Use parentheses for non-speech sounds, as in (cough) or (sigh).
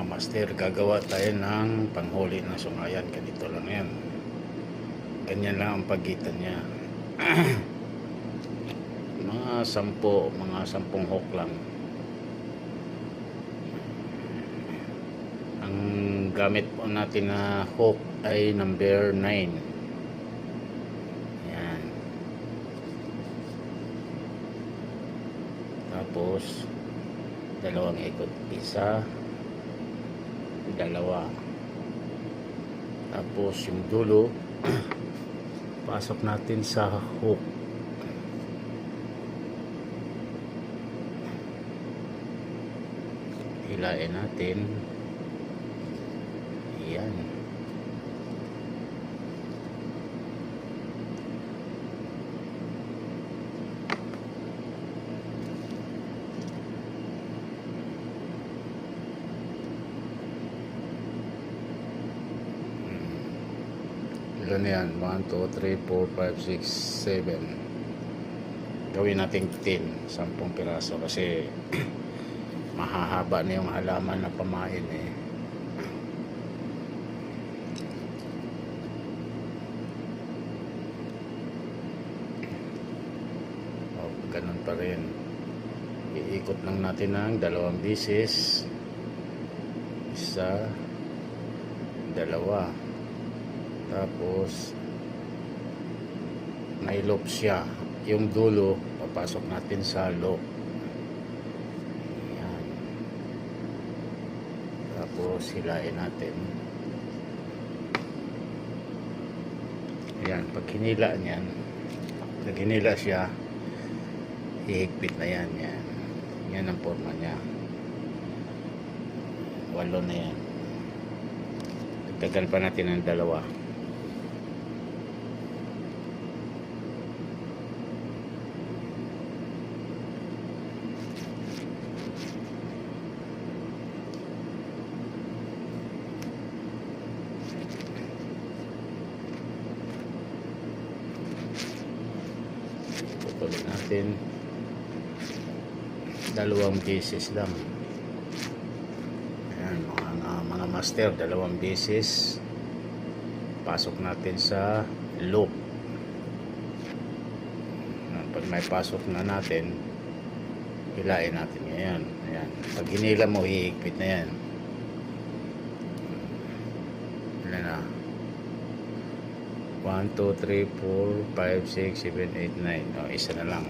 mga master gagawa tayo ng panghuli ng sungayan. Ganito lang yan. Ganyan lang ang pagitan niya. (clears throat) Mga sampo mga sampung hook lang. Ang gamit po natin na hook ay number 9 yan. Tapos dalawang ikot isa dalawa. Tapos yung dulo (clears throat) pasok natin sa hook. Hilain natin. Yan Ilan na yan? 1, 2, 3, 4, 5, 6, 7 Gawin natin 10 10 piraso kasi (clears throat) mahahaba na yung halaman na pamain eh. O, ganun pa rin. Iikot lang natin ng dalawang bisis. Isa. Dalawa tapos may loop siya. Yung dulo papasok natin sa loop yan tapos hilain natin. Yan pag hinila niyan pag hinila siya hihigpit na yan yan. Yan ang forma niya. Walo na yan. Dagdagan pa natin ng dalawa Tutuloy natin. Dalawang beses lang. Ayan, mga, mga, mga master dalawang beses. Pasok natin sa loop. Pag may pasok na natin hilain natin yan Ayan. pag hinila mo hihigpit na yan ilan na 1, 2, 3, 4, 5, 6, 7, 8, 9 o isa na lang